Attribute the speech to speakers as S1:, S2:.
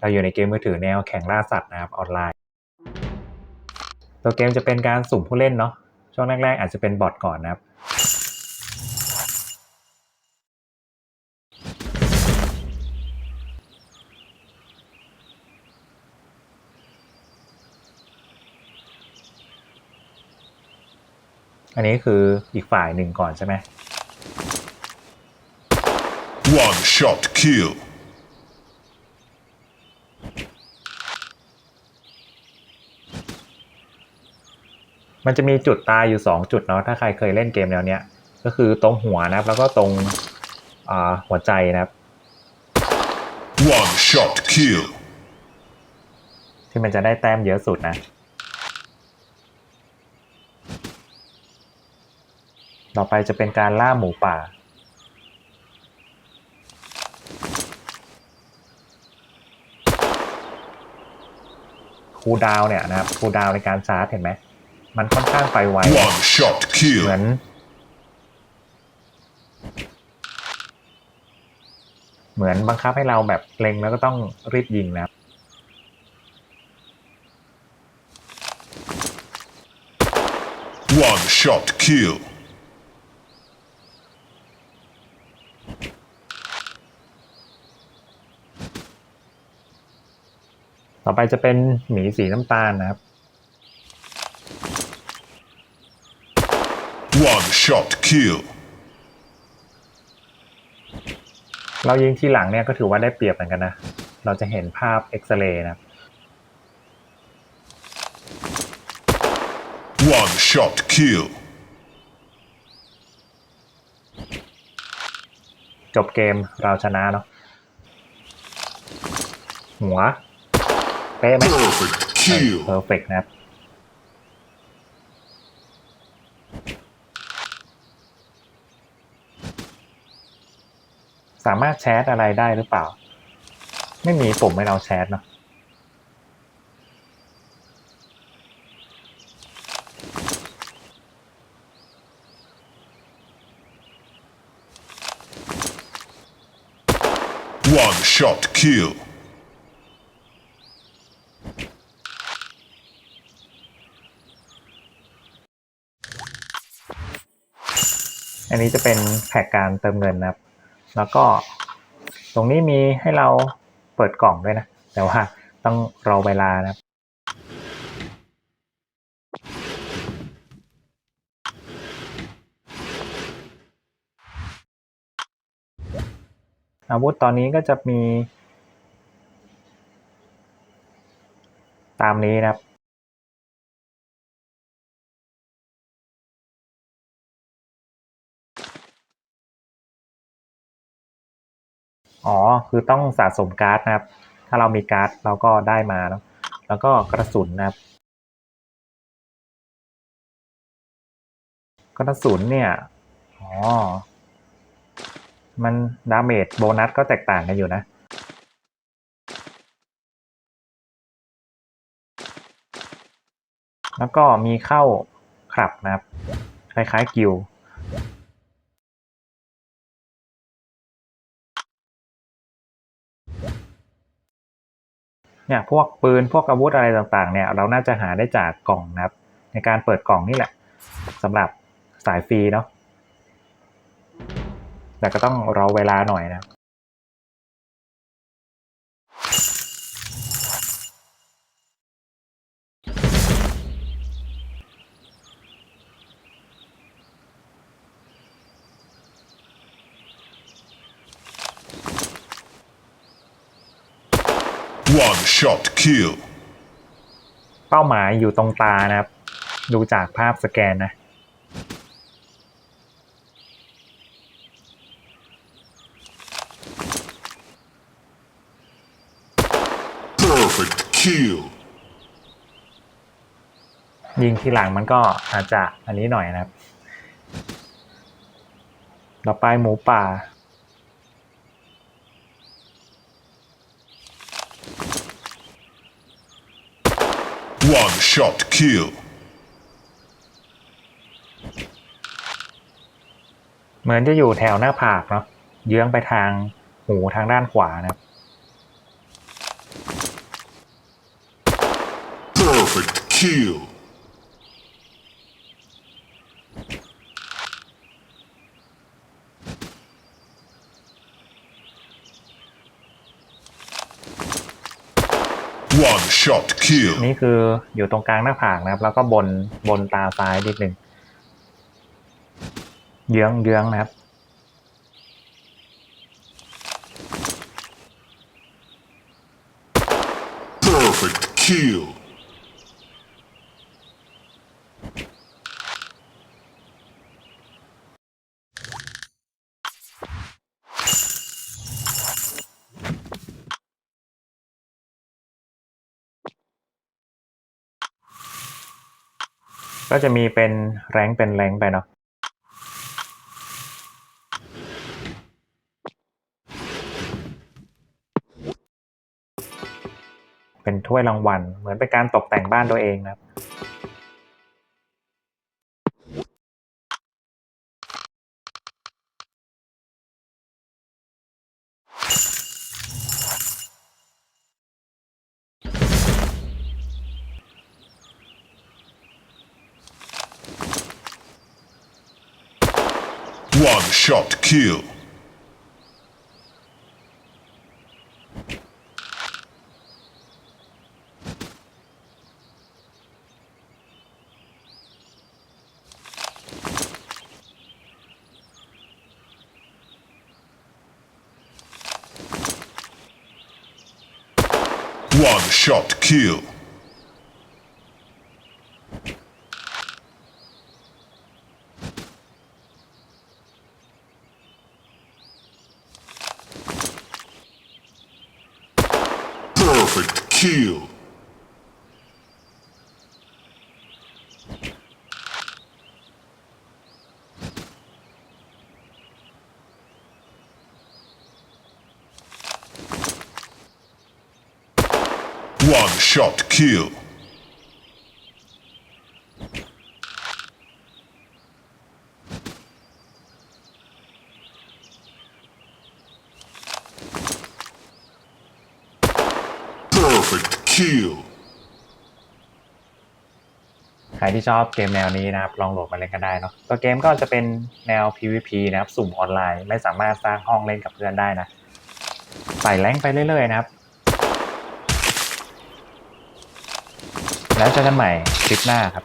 S1: เราอยู่ในเกมมือถือแนวแข่งล่าสัตว์นะครับออนไลน์ ตัวเกมจะเป็นการสุ่มผู้เล่นเนาะช่วงแรกๆ อาจจะเป็นบอทก่อนนะครับ อันนี้คืออีกฝ่ายหนึ่งก่อนใช่ไหม
S2: One shot kill.
S1: มันจะมีจุดตายอยู่ 2 จุดเนาะถ้าใครเคยเล่นเกมแนวเนี้ย ก็คือตรงหัวนะครับ แล้วก็ตรงอ่าหัวใจนะครับ
S2: One shot kill.
S1: ที่มันจะได้แต้มเยอะสุดนะ ต่อไปจะเป็นการล่าหมูป่า คูลดาวน์เนี่ยนะครับ คูลดาวน์ในการชาร์จเห็นไหม มันค่อนข้างไปไว
S2: One shot
S1: เหมือน
S2: kill.
S1: เหมือนบังคับให้เราแบบเล็งแล้วก็ต้องรีบยิงนะครับ
S2: One shot kill.
S1: ต่อไปจะเป็นหมีสีน้ำตาลนะครับ
S2: One shot kill.
S1: เรายิงทีหลังเนี่ยก็ถือว่าได้เปรียบเหมือนกันนะ เราจะเห็นภาพเอ็กซเรย์นะครับ
S2: One shot kill.
S1: จบเกมเราชนะเนาะหัวเป๊ะไหม
S2: Perfect
S1: เพอ
S2: kill.
S1: ร์เฟกนะครับ สามารถแชทอะไรได้หรือเปล่า ไม่มีปุ่มให้เราแชทเนาะ
S2: One shot kill.
S1: อันนี้จะเป็นแผกการเติมเงินนะครับ แล้วก็ตรงนี้มีให้เราเปิดกล่องด้วยนะ แต่ว่าต้องรอเวลานะครับอาวุธตอนนี้ก็จะมี ตามนี้นะครับ อ๋อ คือต้องสะสมการ์ดนะครับ ถ้าเรามีการ์ดเราก็ได้มาเนาะ แล้วก็กระสุนนะครับ กระสุนเนี่ย อ๋อ มันดาเมจโบนัสก็แตกต่างกันอยู่นะแล้วก็มีเข้าครับนะครับ คล้ายๆกิล เนี่ยพวกปืนพวกอาวุธอะไรต่างๆเนี่ยเราน่าจะหาได้จากกล่องนะครับ ในการเปิดกล่องนี่แหละสำหรับสายฟรีเนาะแต่ก็ต้องรอเวลาหน่อยนะ
S2: One shot kill.
S1: เป้าหมายอยู่ตรงตานะครับ ดูจากภาพสแกนนะ
S2: Perfect kill.
S1: ยิงทีหลังมันก็อาจจะอันนี้หน่อยนะครับ ต่อไปหมูป่า
S2: One shot kill
S1: เหมือนจะอยู่แถวหน้าผากเนาะเยื้องไปทางหูทางด้านขวานะ
S2: Perfect kill shot kill.
S1: นี่คืออยู่ตรงกลางหน้าผากนะครับ แล้วก็บนบนตาซ้ายนิดหนึ่งเยื้องเยื้องนะครับ
S2: Perfect kill..
S1: ก็จะมีเป็นแรงเป็นแรงไปเนาะเป็นถ้วยรางวัล เหมือนเป็นการตกแต่งบ้านตัวเองนะครับ
S2: One shot kill. One shot kill. Kill. One shot kill. Kill.
S1: ใครที่ชอบเกมแนวนี้นะครับ ลองโหลดมาเล่นกันได้เนาะตัวเกมก็จะเป็นแนว PVP นะครับ สุ่มออนไลน์ ไม่สามารถสร้างห้องเล่นกับเพื่อนได้นะ ใส่แรงไปเรื่อยๆนะครับ แล้วเจอกันใหม่คลิปหน้าครับ